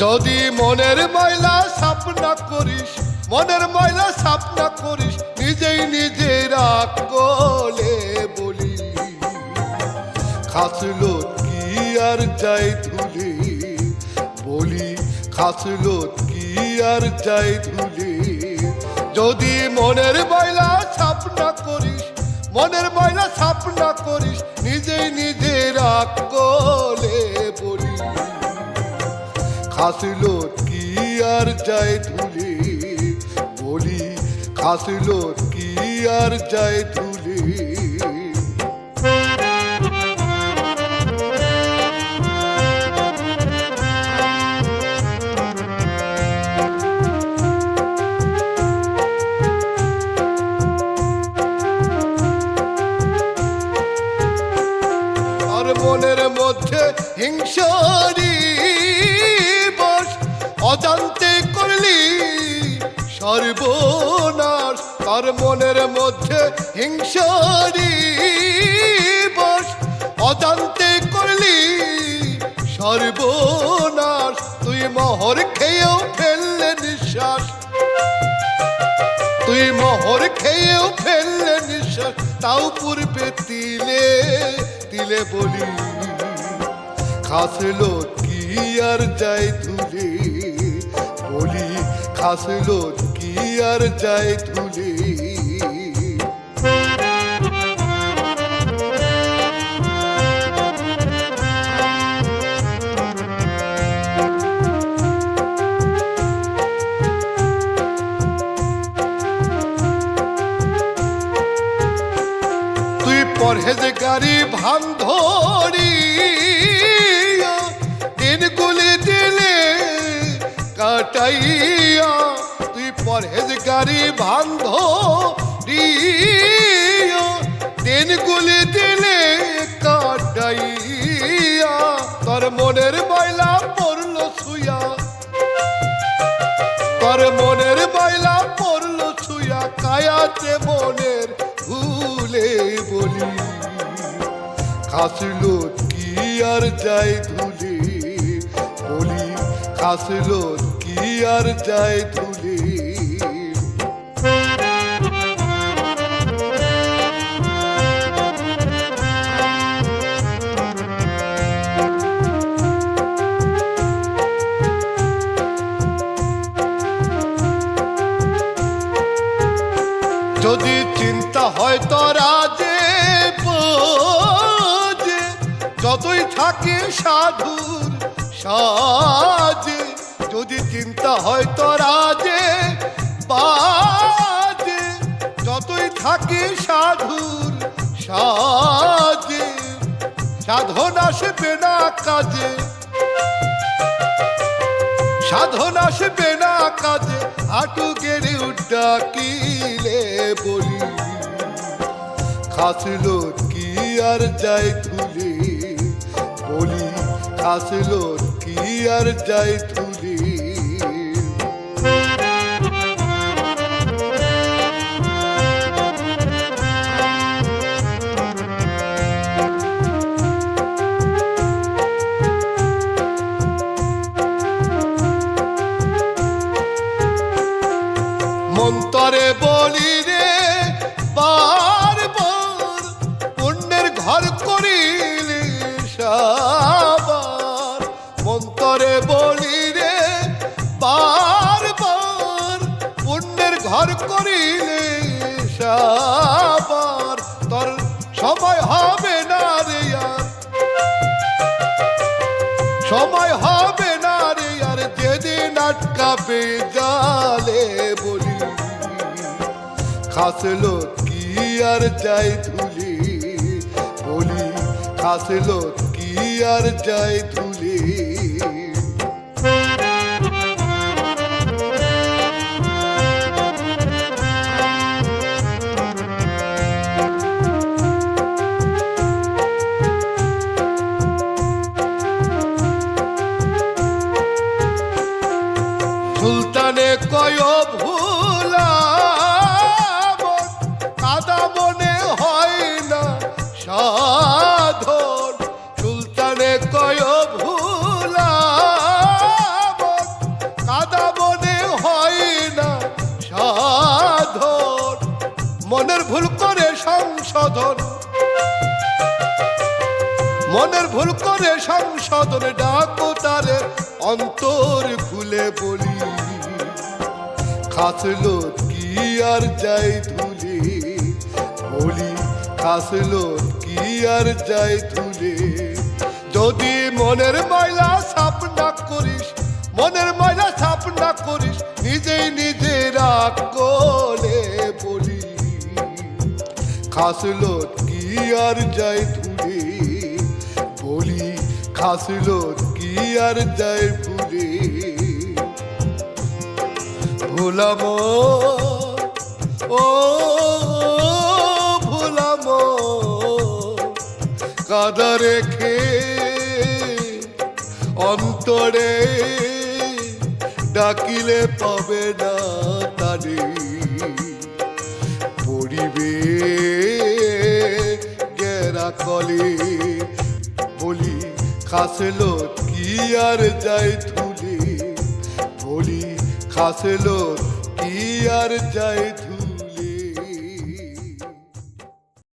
যদি মনের ময়লা সাপ না করিস, মনের ময়লা সাপ না করিস, নিজেই নিজে রাগ বলি। খাসলো কি আর যাই ধুলে, বলি খাসলো কি আর যাই ধুলে। যদি মনের ময়লা সাপ না করিস, মনের ময়লা সাপ না করিস, নিজেই নিজে রাগ গলে বলি। খাসলো কি আর যায় ধুলে? বলি খাসলো কি আর যায় ধুলে? মনের মধ্যে হিংসারি অজান্তে করলি সর্বনাশ, তার মনের মধ্যে হিংসারি বস অজান্তে করলি সর্বনাশ, তুই মহর খেয়েও ফেললে নিঃশ্বাস। তুই মহর খেয়েও ফেললে নিঃশ্বাস, তাও পূর্বে তিলে তিলে বলি খাসলো কি আর যায় ধুলে? বলি খাসলো কি আর যায় ধুলে। পরহেজগারি ভান ধরি কাটাইয়া তুই পরহেজগারি ভান ধরি দিনগুলি দিলে কাটাইয়া, তোর মনের বাইলা পড়ল শুয়া তোর মনের বাইলা পড়ল ছুয়া, কায়াতে মনের ভুলে বলি। খাসলো কি আর যায় ধুলে, বলি, খাসলো আর যায় ধুলে। যদি চিন্তা হয় তো বোঝে, যতই থাকে সাধুর সাজে যদি চিন্তা হয় তো রাজে, বাজে। যতই থাকি সাধুর সাজে, সাধন আসবে না কাজে। সাধন আসবে না কাজে, হাঁটু গেড়ে ডাকিলে বলি। খাসলো কি আর যাই ধুলে বলি, খাসলো কি আর যাই ধুলে মন্তরে বলি রে বার বার পুণ্যের ঘর করিলি সাবার। মন্তরে বলি রে বার বার পুণ্যের ঘর করিলে খাসলো কি আর যায় ধুলে? বলি খাসলো কি আর যায় ধুলে? সুলতানে কয় ভুলা মনের ভুল করে সংশোধন ডাকো তারে, অন্তর খুলে বলি। খাসলো কি আর যাই ধুলে? বলি খাসলো কি আর যাই ধুলে? যদি মনের ময়লা সাপ না করিস, মনের ময়লা সাপ না করিস, নিজেই নিজে রাগ বলি। খাসলো কি আর যাই ধুলে? খাসলো কি আর যাই ভুলে ভুলাম, ও ভুলাম, কাদা রেখে অন্তরে ডাকিলে পাবে না তারে পড়িবে গেরা কলে বলি খাসলো কি আর যাই তুলে বলি খাসলো কি আর যাই